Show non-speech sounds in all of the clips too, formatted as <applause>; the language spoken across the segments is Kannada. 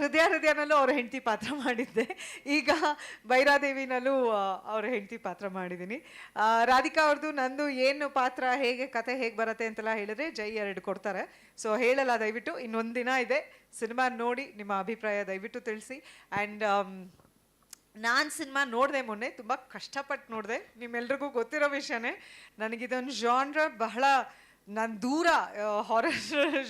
ಹೃದಯ ಹೃದಯನಲ್ಲೂ ಅವರ ಹೆಂಡತಿ ಪಾತ್ರ ಮಾಡಿದ್ದೆ. ಈಗ ಬೈರಾದೇವಿನಲ್ಲೂ ಅವರ ಅವ್ರ ಹೆಂಡತಿ ಪಾತ್ರ ಮಾಡಿದ್ದೀನಿ. ರಾಧಿಕಾ ಅವ್ರದ್ದು ನಂದು ಏನು ಪಾತ್ರ, ಹೇಗೆ ಕತೆ ಹೇಗೆ ಬರುತ್ತೆ ಅಂತೆಲ್ಲ ಹೇಳಿದ್ರೆ ಜೈ ಎರಡು ಕೊಡ್ತಾರೆ. ಸೊ ಹೇಳಲ್ಲ, ದಯವಿಟ್ಟು. ಇನ್ನೊಂದು ದಿನ ಇದೆ. ಸಿನಿಮಾ ನೋಡಿ, ನಿಮ್ಮ ಅಭಿಪ್ರಾಯ ದಯವಿಟ್ಟು ತಿಳಿಸಿ. ಆ್ಯಂಡ್ ನಾನು ಸಿನಿಮಾ ನೋಡಿದೆ ಮೊನ್ನೆ, ತುಂಬ ಕಷ್ಟಪಟ್ಟು ನೋಡಿದೆ. ನಿಮ್ಮೆಲ್ರಿಗೂ ಗೊತ್ತಿರೋ ವಿಷಯನೇ, ನನಗಿದೊಂದು ಜಾನ್ರ ಬಹಳ ನಾನು ದೂರ ಹಾರರ್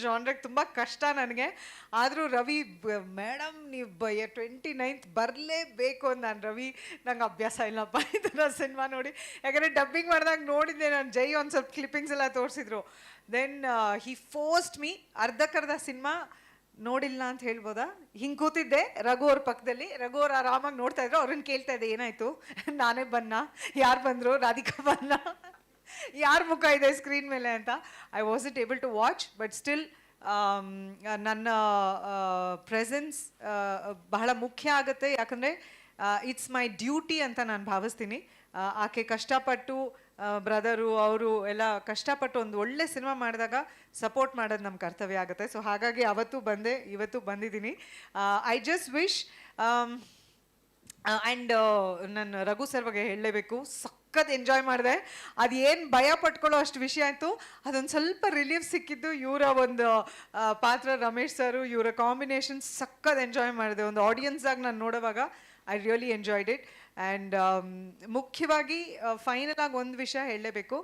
ಜಾನ್ರಿಗೆ ತುಂಬ ಕಷ್ಟ ನನಗೆ. ಆದರೂ ರವಿ ಮೇಡಮ್ ನೀವು ಟ್ವೆಂಟಿ ನೈನ್ತ್ ಬರಲೇಬೇಕು ಅಂತ ನಾನು ರವಿ. ನಂಗೆ ಅಭ್ಯಾಸ ಇಲ್ಲಪ್ಪ. <laughs> ಇದನ್ನ ಸಿನಿಮಾ ನೋಡಿ. ಯಾಕಂದರೆ ಡಬ್ಬಿಂಗ್ ಮಾಡಿದಾಗ ನೋಡಿದ್ದೆ ನಾನು. ಜೈ ಒಂದು ಸ್ವಲ್ಪ ಕ್ಲಿಪ್ಪಿಂಗ್ಸ್ ಎಲ್ಲ ತೋರಿಸಿದ್ರು. ದೆನ್ ಹಿ ಫೋಸ್ಟ್ ಮೀ ಅರ್ಧಕ್ಕರ್ಧ ಸಿನಿಮಾ ನೋಡಿಲ್ಲ ಅಂತ ಹೇಳ್ಬೋದಾ? ಹಿಂಗೆ ಕೂತಿದ್ದೆ ರಘು ಅವ್ರ ಪಕ್ಕದಲ್ಲಿ ರಘು ಅವ್ರು ಆರಾಮಾಗಿ ನೋಡ್ತಾ ಇದ್ರು. ಅವ್ರನ್ನ ಕೇಳ್ತಾ ಇದ್ದೆ, ಏನಾಯಿತು? <laughs> ನಾನೇ ಬನ್ನ. ಯಾರು ಬಂದರು? ರಾಧಿಕಾ ಬನ್ನ. ಯಾರ ಮುಖ ಇದೆ ಸ್ಕ್ರೀನ್ ಮೇಲೆ ಅಂತ. I was it able to watch but still ನನ್ನ ಪ್ರೆಸೆನ್ಸ್ ಬಹಳ ಮುಖ್ಯ ಆಗುತ್ತೆ. ಯಾಕಂದರೆ ಇಟ್ಸ್ ಮೈ ಡ್ಯೂಟಿ ಅಂತ ನಾನು ಭಾವಿಸ್ತೀನಿ. ಆಕೆ ಕಷ್ಟಪಟ್ಟು ಬ್ರದರು ಅವರು ಎಲ್ಲ ಕಷ್ಟಪಟ್ಟು ಒಂದು ಒಳ್ಳೆ ಸಿನಿಮಾ ಮಾಡಿದಾಗ ಸಪೋರ್ಟ್ ಮಾಡೋದು ನಮ್ಮ ಕರ್ತವ್ಯ ಆಗುತ್ತೆ. ಸೊ ಹಾಗಾಗಿ ಅವತ್ತು ಬಂದೆ, ಇವತ್ತು ಬಂದಿದ್ದೀನಿ. ಐ ಜಸ್ಟ್ ವಿಶ್ ಆ್ಯಂಡ್ ನನ್ನ ರಘು ಸರ್ ಬಗ್ಗೆ ಹೇಳಲೇಬೇಕು. ಸಖತ್ ಎಂಜಾಯ್ ಮಾಡಿದೆ. ಅದು ಏನು ಭಯ ಪಟ್ಕೊಳ್ಳೋ ಅಷ್ಟು ವಿಷಯ ಆಯಿತು. ಅದೊಂದು ಸ್ವಲ್ಪ ರಿಲೀಫ್ ಸಿಕ್ಕಿದ್ದು ಇವರ ಒಂದು ಪಾತ್ರ ರಮೇಶ್ ಸರು, ಇವರ ಕಾಂಬಿನೇಷನ್ ಸಖತ್ ಎಂಜಾಯ್ ಮಾಡಿದೆ. ಒಂದು ಆಡಿಯನ್ಸಾಗಿ ನಾನು ನೋಡುವಾಗ I really enjoyed it and ಮುಖ್ಯವಾಗಿ ಫೈನಲಾಗಿ ಆಗಿ ಒಂದು ವಿಷಯ ಹೇಳಲೇಬೇಕು.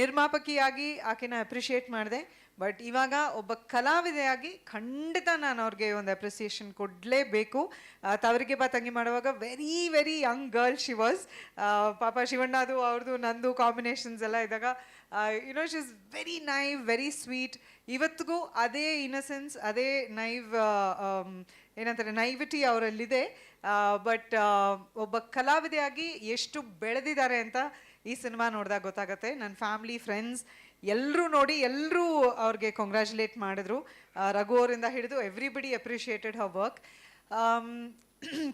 ನಿರ್ಮಾಪಕಿಯಾಗಿ ಆಕೆನ ಅಪ್ರಿಷಿಯೇಟ್ ಮಾಡಿದೆ. ಬಟ್ ಇವಾಗ ಒಬ್ಬ ಕಲಾವಿದೆಯಾಗಿ ಖಂಡಿತ ನಾನು ಅವ್ರಿಗೆ ಒಂದು ಅಪ್ರಿಸಿಯೇಷನ್ ಕೊಡಲೇಬೇಕು. ತವರಿಗೆ ಬಾ ತಂಗಿ ಮಾಡುವಾಗ very very young girl she was ಪಾಪ ಶಿವಣ್ಣದು ಅವ್ರದ್ದು ನಂದು ಕಾಂಬಿನೇಷನ್ಸ್ ಎಲ್ಲ ಇದ್ದಾಗ you know she is very naive very sweet ಇವತ್ತಿಗೂ ಅದೇ ಇನ್ನಸೆನ್ಸ್ ಅದೇ ನೈವ್ ಏನಂತಾರೆ ನೈವಿಟಿ ಅವರಲ್ಲಿದೆ. ಬಟ್ ಒಬ್ಬ ಕಲಾವಿದೆಯಾಗಿ ಎಷ್ಟು ಬೆಳೆದಿದ್ದಾರೆ ಅಂತ ಈ ಸಿನಿಮಾ ನೋಡಿದಾಗ ಗೊತ್ತಾಗುತ್ತೆ. ನನ್ನ ಫ್ಯಾಮ್ಲಿ ಫ್ರೆಂಡ್ಸ್ ಎಲ್ಲರೂ ನೋಡಿ ಎಲ್ಲರೂ ಅವ್ರಿಗೆ ಕಂಗ್ರ್ಯಾಚುಲೇಟ್ ಮಾಡಿದ್ರು. ರಘು ಅವರಿಂದ ಹಿಡಿದು ಎವ್ರಿಬಡಿ ಅಪ್ರಿಷಿಯೇಟೆಡ್ ಹರ್ ವರ್ಕ್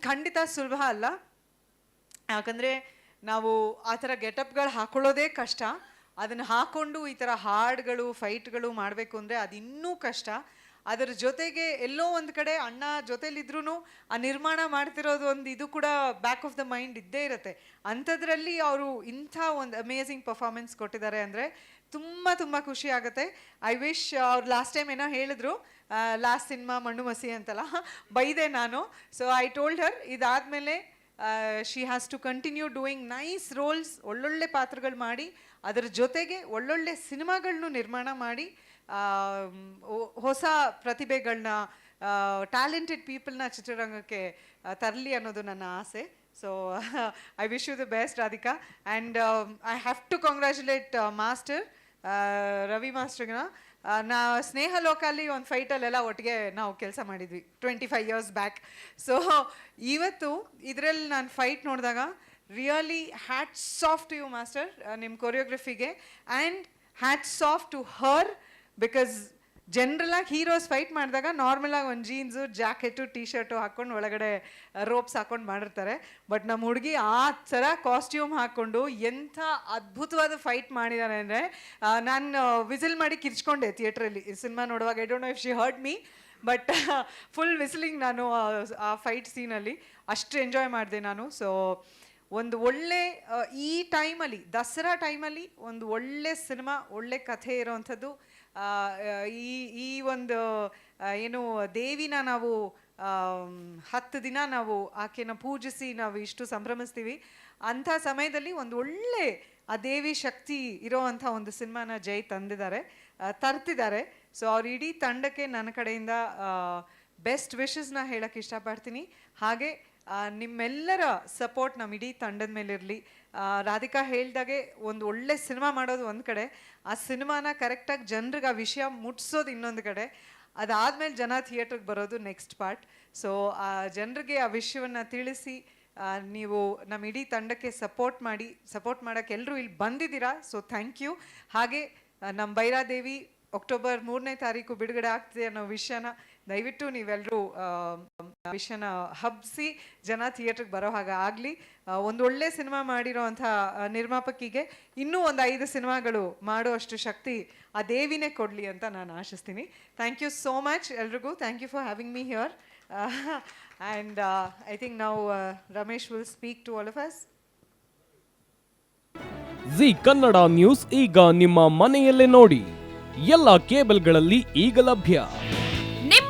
ಖಂಡಿತ ಸುಲಭ ಅಲ್ಲ. ಯಾಕಂದರೆ ನಾವು ಆ ಥರ ಗೆಟಪ್ಗಳು ಹಾಕೊಳ್ಳೋದೇ ಕಷ್ಟ. ಅದನ್ನು ಹಾಕ್ಕೊಂಡು ಈ ಥರ ಹಾಡುಗಳು ಫೈಟ್ಗಳು ಮಾಡಬೇಕು ಅಂದರೆ ಅದು ಕಷ್ಟ. ಅದರ ಜೊತೆಗೆ ಎಲ್ಲೋ ಒಂದು ಕಡೆ ಅಣ್ಣ ಜೊತೆಲಿದ್ರೂ ಆ ನಿರ್ಮಾಣ ಮಾಡ್ತಿರೋದು ಒಂದು ಇದು ಕೂಡ ಬ್ಯಾಕ್ ಆಫ್ ದ ಮೈಂಡ್ ಇದ್ದೇ ಇರುತ್ತೆ. ಅಂಥದ್ರಲ್ಲಿ ಅವರು ಇಂಥ ಒಂದು ಅಮೇಝಿಂಗ್ ಪರ್ಫಾರ್ಮೆನ್ಸ್ ಕೊಟ್ಟಿದ್ದಾರೆ ಅಂದರೆ ತುಂಬ ತುಂಬ ಖುಷಿ ಆಗುತ್ತೆ. ಐ ವಿಶ್ ಅವ್ರು ಲಾಸ್ಟ್ ಟೈಮ್ ಏನೋ ಹೇಳಿದ್ರು ಲಾಸ್ಟ್ ಸಿನಿಮಾ ಮಣ್ಣು ಮಸಿ ಅಂತಲ್ಲ, ಬೈದೆ ನಾನು. ಸೊ ಐ ಟೋಲ್ಡ್ ಹರ್ ಇದಾದಮೇಲೆ she has to continue doing nice roles ಒಳ್ಳೊಳ್ಳೆ ಪಾತ್ರಗಳು ಮಾಡಿ, ಅದರ ಜೊತೆಗೆ ಒಳ್ಳೊಳ್ಳೆ ಸಿನಿಮಾಗಳನ್ನೂ ನಿರ್ಮಾಣ ಮಾಡಿ ಹೊಸ ಪ್ರತಿಭೆಗಳನ್ನ ಟ್ಯಾಲೆಂಟೆಡ್ ಪೀಪಲ್ನ ಚಿತ್ರರಂಗಕ್ಕೆ ತರಲಿ ಅನ್ನೋದು ನನ್ನ ಆಸೆ. So I wish you the best Radhika and I have to congratulate master Ravi ಮಾಸ್ಟರ್ನ ನಾ ಸ್ನೇಹ ಲೋಕಲ್ಲಿ ಒಂದು ಫೈಟಲ್ಲೆಲ್ಲ ಒಟ್ಟಿಗೆ ನಾವು ಕೆಲಸ ಮಾಡಿದ್ವಿ twenty five years back so ಇವತ್ತು ಇದರಲ್ಲಿ ನಾನು ಫೈಟ್ ನೋಡಿದಾಗ really hats off to you master ನಿಮ್ಮ ಕೊರಿಯೋಗ್ರಫಿಗೆ and hats off to her because ಜನರಲಾಗಿ heroes fight ಮಾಡಿದಾಗ ನಾರ್ಮಲಾಗಿ ಒಂದು ಜೀನ್ಸು ಜಾಕೆಟು ಟಿ ಶರ್ಟು ಹಾಕ್ಕೊಂಡು ಒಳಗಡೆ ರೋಪ್ಸ್ ಹಾಕೊಂಡು ಮಾಡಿರ್ತಾರೆ. ಬಟ್ ನಮ್ಮ ಹುಡುಗಿ ಆ ಥರ ಕಾಸ್ಟ್ಯೂಮ್ ಹಾಕ್ಕೊಂಡು ಎಂಥ ಅದ್ಭುತವಾದ ಫೈಟ್ ಮಾಡಿದ್ದಾರೆ ಅಂದರೆ ನಾನು ವಿಸಿಲ್ ಮಾಡಿ ಕಿರ್ಚ್ಕೊಂಡೆ ಥಿಯೇಟ್ರಲ್ಲಿ ಸಿನಿಮಾ ನೋಡುವಾಗ I don't know if she hurt me but full whistling ನಾನು, ಆ- ಫೈಟ್ ಸೀನಲ್ಲಿ ಅಷ್ಟು ಎಂಜಾಯ್ ಮಾಡಿದೆ ನಾನು. ಸೊ ಒಂದು ಒಳ್ಳೆ ಈ ಟೈಮಲ್ಲಿ ದಸರಾ ಟೈಮಲ್ಲಿ ಒಂದು ಒಳ್ಳೆ ಸಿನಿಮಾ ಒಳ್ಳೆ ಕಥೆ ಇರೋವಂಥದ್ದು ಈ ಈ ಒಂದು ಏನು ದೇವಿನ ನಾವು ಹತ್ತು ದಿನ ನಾವು ಆಕೆನ ಪೂಜಿಸಿ ನಾವು ಇಷ್ಟು ಸಂಭ್ರಮಿಸ್ತೀವಿ. ಅಂಥ ಸಮಯದಲ್ಲಿ ಒಂದು ಒಳ್ಳೆ, ಆ ದೇವಿ ಶಕ್ತಿ ಇರೋವಂಥ ಒಂದು ಸಿನಿಮಾನ ಜೈ ತಂದಿದ್ದಾರೆ ತರ್ತಿದ್ದಾರೆ. ಸೊ ಅವ್ರ ಇಡೀ ತಂಡಕ್ಕೆ ನನ್ನ ಕಡೆಯಿಂದ ಬೆಸ್ಟ್ ವಿಶಸ್ನ ಹೇಳಕ್ಕೆ ಇಷ್ಟಪಡ್ತೀನಿ. ಹಾಗೆ ನಿಮ್ಮೆಲ್ಲರ ಸಪೋರ್ಟ್ ನಮ್ಮ ಇಡೀ ತಂಡದ ಮೇಲಿರಲಿ. ರಾಧಿಕಾ ಹೇಳ್ದಾಗೆ ಒಂದು ಒಳ್ಳೆ ಸಿನಿಮಾ ಮಾಡೋದು ಒಂದು ಕಡೆ. ಆ ಸಿನಿಮಾನ ಕರೆಕ್ಟಾಗಿ ಜನರಿಗೆ ಆ ವಿಷಯ ಮುಟ್ಸೋದು ಇನ್ನೊಂದು ಕಡೆ. ಅದಾದಮೇಲೆ ಜನ ಥಿಯೇಟ್ರಿಗೆ ಬರೋದು ನೆಕ್ಸ್ಟ್ ಪಾರ್ಟ್ ಸೊ ಆ ಜನರಿಗೆ ಆ ವಿಷಯವನ್ನು ತಿಳಿಸಿ ನೀವು ನಮ್ಮ ಇಡೀ ತಂಡಕ್ಕೆ ಸಪೋರ್ಟ್ ಮಾಡಿ ಸಪೋರ್ಟ್ ಮಾಡೋಕ್ಕೆ ಎಲ್ಲರೂ ಇಲ್ಲಿ ಬಂದಿದ್ದೀರಾ? ಸೊ ಥ್ಯಾಂಕ್ ಯು ಹಾಗೆ ನಮ್ಮ ಬೈರಾದೇವಿ ಅಕ್ಟೋಬರ್ ಮೂರನೇ ತಾರೀಕು ಬಿಡುಗಡೆ ಆಗ್ತಿದೆ ಅನ್ನೋ ವಿಷಯನ ದಯವಿಟ್ಟು ನೀವೆಲ್ಲರೂ ವಿಷಯನ ಹಬ್ಬಿಸಿ ಜನ ಥಿಯೇಟ್ರಿಗೆ ಬರೋ ಹಾಗೆ ಆಗಲಿ. ಒಂದು ಒಳ್ಳೆ ಸಿನಿಮಾ ಮಾಡಿರೋಂಥ ನಿರ್ಮಾಪಕಿಗೆ ಇನ್ನೂ ಒಂದು ಐದು ಸಿನಿಮಾಗಳು ಮಾಡುವಷ್ಟು ಶಕ್ತಿ ಆ ದೇವಿನೇ ಕೊಡಲಿ ಅಂತ ನಾನು ಆಶಿಸ್ತೀನಿ. ಥ್ಯಾಂಕ್ ಯು ಸೋ ಮಚ್ ಎಲ್ರಿಗೂ. Thank you for having me here and I think ನಾವು Ramesh will speak to all of us. Zee Kannada news ಈಗ ನಿಮ್ಮ ಮನೆಯಲ್ಲೇ ನೋಡಿ. ಎಲ್ಲ ಕೇಬಲ್ಗಳಲ್ಲಿ ಈಗ ಲಭ್ಯ.